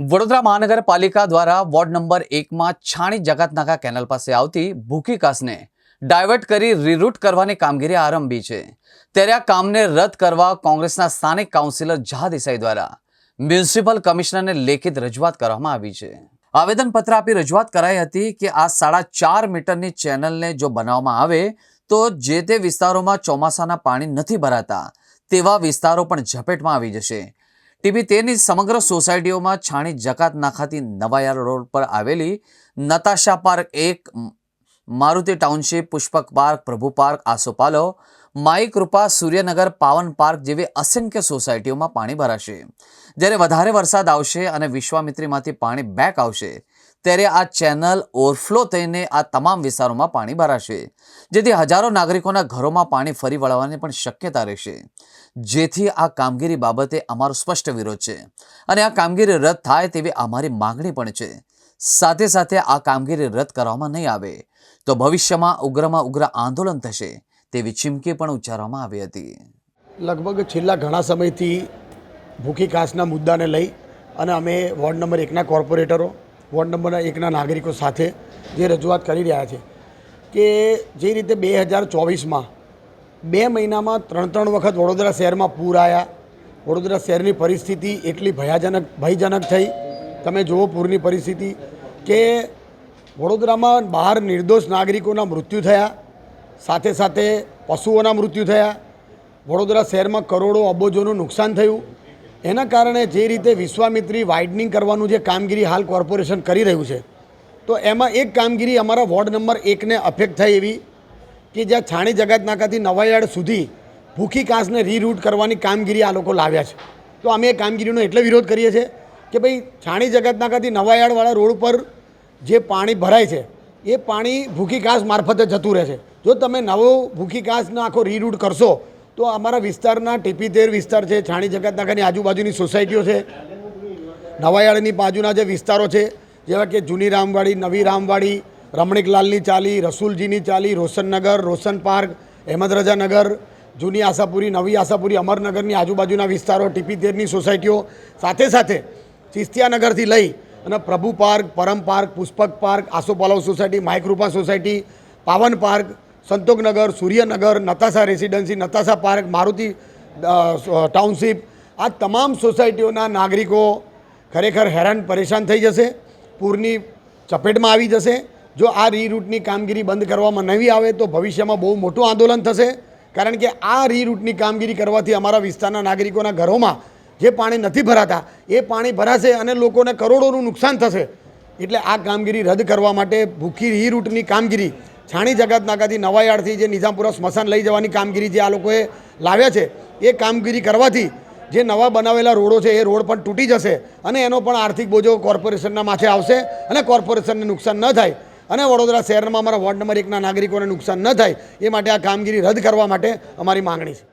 વડોદરા મહાનગરપાલિકા દ્વારા ward number એકમાં છાણી જગતનાકા કેનલ પાસે આવતી ભૂખી કાસને ડાયવર્ટ કરી રીરૂટ કરવાની કામગીરી આરંભી છે. ત્યારે આ કામને રદ કરવા કોંગ્રેસના સ્થાનિક કાઉન્સિલર ઝા દેસાઈ દ્વારા મ્યુનિસિપલ કમિશનરને લેખિત રજૂઆત કરવામાં આવી છે. આવેદનપત્ર આપી રજૂઆત કરાઈ હતી કે આ સાડા ચાર મીટરની ચેનલને જો બનાવવામાં આવે તો જે તે વિસ્તારોમાં ચોમાસાના પાણી નથી ભરાતા તેવા વિસ્તારો પણ ઝપેટમાં આવી જશે. ટીબી તેરની સમગ્ર સોસાયટીઓમાં છાણી જકાત નાખાતી નવાયાર રોડ પર આવેલી નતાશા પાર્ક એક Maruti township, Pushpak park, Prabhu park Asopalav Mai Krupa, Suryanagar, Pavan park જેવી અસંખ્ય સોસાયટીઓમાં પાણી ભરાશે. જ્યારે વધારે વરસાદ આવશે અને વિશ્વામિત્રીમાંથી પાણી બેક આવશે ત્યારે આ ચેનલ ઓવરફ્લો થઈને આ તમામ વિસ્તારોમાં પાણી ભરાશે. જેથી હજારો નાગરિકોના ઘરોમાં પાણી ફરી વળવાની પણ શક્યતા રહેશે. જેથી આ કામગીરી બાબતે અમારો સ્પષ્ટ વિરોધ છે અને આ કામગીરી રદ થાય તેવી અમારી માગણી પણ છે. સાથે સાથે આ કામગીરી રદ કરવામાં નહીં આવે તો ભવિષ્યમાં ઉગ્રમાં ઉગ્ર આંદોલન થશે તેવી ચીમકી પણ ઉચ્ચારવામાં આવી હતી. લગભગ છેલ્લા ઘણા સમયથી ભૂખી કાસના મુદ્દાને લઈ અને અમે વોર્ડ નંબર એકના કોર્પોરેટરો વોર્ડ નંબર એકના નાગરિકો સાથે જે રજૂઆત કરી રહ્યા છે કે જે રીતે બે હજાર ચોવીસમાં બે મહિનામાં ત્રણ ત્રણ વખત વડોદરા શહેરમાં પૂર આવ્યા. વડોદરા શહેરની પરિસ્થિતિ એટલી ભયાજનક, ભયજનક થઈ. તમે જુઓ પૂરની પરિસ્થિતિ કે વડોદરામાં બહાર નિર્દોષ નાગરિકોના મૃત્યુ થયા. સાથે સાથે પશુઓના મૃત્યુ થયા. વડોદરા શહેરમાં કરોડો અબોજોનું નુકસાન થયું. એના કારણે જે રીતે વિશ્વામિત્રી વાઇડનિંગ કરવાનું જે કામગીરી હાલ કોર્પોરેશન કરી રહ્યું છે, તો એમાં એક કામગીરી અમારા વોર્ડ નંબર એકને અફેક્ટ થાય એવી કે જ્યાં છાણી જગત નાકાથી નવાયાર્ડ સુધી ભૂખી કાંસને રીરૂટ કરવાની કામગીરી આ લોકો લાવ્યા છે. તો અમે એ કામગીરીનો એટલે વિરોધ કરીએ છીએ કે ભાઈ છાણી જગત નાકાથી નવાયાર્ડવાળા રોડ પર જે પાણી ભરાય છે, એ પાણી ભૂખી કાંસ મારફતે જતું રહે છે. જો તમે નવો ભૂખી કાંસનો આખો રીરૂટ કરશો તો અમારા વિસ્તારના ટીપીતેર વિસ્તાર છે, છાણી જગત આજુબાજુની સોસાયટીઓ છે. નવાયાળની બાજુના જે વિસ્તારો છે, જેવા કે જૂની રામવાડી, નવી રામવાડી રમણીકલાલની ચાલી, રસુલજીની ચાલી રોશનનગર રોશન પાર્ક અહેમદરજાનગર રજા નગર, જૂની આશાપુરી, નવી આશાપુરી અમરનગરની આજુબાજુના વિસ્તારો ટીપીતેરની સોસાયટીઓ, સાથે સાથે ચિસ્તિયાનગરથી લઈ અને Prabhu park, Param park, Pushpak park, Asopalav society Maikrupa society, Pavan park Santoknagar Suryanagar, Natasha residency Natasha park Maruti township આ તમામ સોસાયટીઓના નાગરિકો ખરેખર હેરાન પરેશાન થઈ જશે, પૂરની ચપેટમાં આવી જશે. જો આ રીરૂટની કામગીરી બંધ કરવામાં નહીં આવે, તો ભવિષ્યમાં બહુ મોટું આંદોલન થશે. કારણ કે આ રીરૂટની કામગીરી કરવાથી અમારા વિસ્તારના નાગરિકોના ઘરોમાં જે પાણી નથી ભરાતા, એ પાણી ભરાશે અને લોકોને કરોડોનું નુકસાન થશે. એટલે આ કામગીરી રદ કરવા માટે ભૂખી રીરૂટની કામગીરી છાણી જગત નાકાથી નવાયાર્ડથી જે નિઝામપુરા સ્મશાન લઈ જવાની કામગીરી જે આ લોકોએ લાવ્યા છે, એ કામગીરી કરવાથી જે નવા બનાવેલા રોડો છે, એ રોડ પણ તૂટી જશે અને એનો પણ આર્થિક બોજો કોર્પોરેશનના માથે આવશે અને કોર્પોરેશનને નુકસાન ન થાય. અને વડોદરા શહેરમાં અમારા વોર્ડ નંબર એકના નાગરિકોને નુકસાન ન થાય, એ માટે આ કામગીરી રદ કરવા માટે અમારી માંગણી છે.